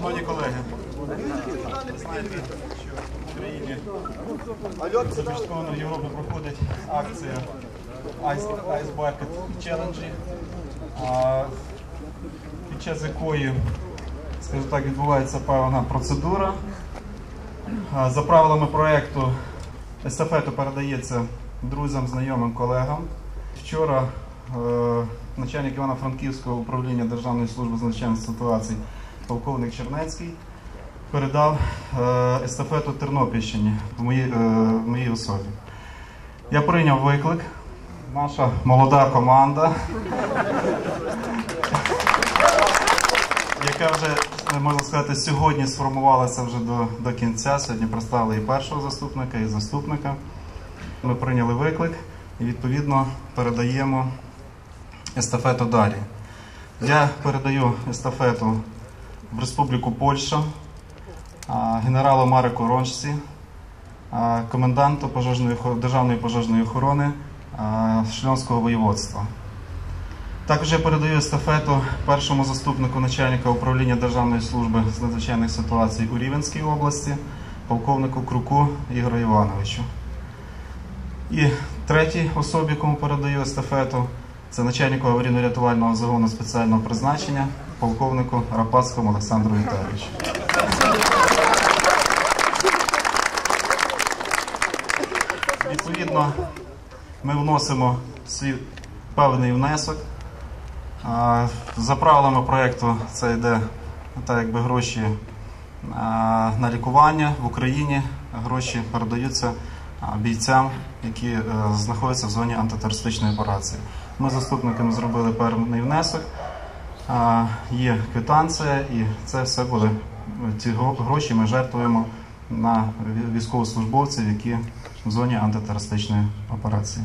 Шановні колеги, знаєте, що в Україні за Бішкону Європи проходить акція Ice, Ice Bucket Challenge, під час якої, скажімо так, відбувається певна процедура. За правилами проєкту естафету передається друзям, знайомим, колегам. Вчора е, начальник Івано-Франківського управління Державної служби з надзвичайних ситуацій полковник Чернецький передав е, естафету Тернопільщині в моїй, е, в моїй особі. Я прийняв виклик. Наша молода команда, яка вже, можна сказати, сьогодні сформувалася вже до, до кінця. Сьогодні представили і першого заступника, і заступника. Ми прийняли виклик і відповідно передаємо естафету далі. Я передаю естафету в Республіку Польща генералу Марику Рончці, коменданту пожежної, Державної пожежної охорони Шльонського воєводства. Також я передаю естафету першому заступнику начальника управління Державної служби з надзвичайних ситуацій у Рівенській області, полковнику Круку Ігорю Івановичу. І третій особі, кому передаю естафету, це начальнику аварійно-рятувального загону спеціального призначення, полковнику Рапацькому Олександру Віталійовичу. Відповідно, ми вносимо свій певний внесок. За правилами проєкту це йде так, якби гроші на лікування в Україні. Гроші передаються бійцям, які е, знаходяться в зоні антитерористичної операції. Ми заступниками зробили певний внесок. Є квитанція, і це все буде. Ці гро- гроші ми жертвуємо на військовослужбовців, які в зоні антитерористичної операції.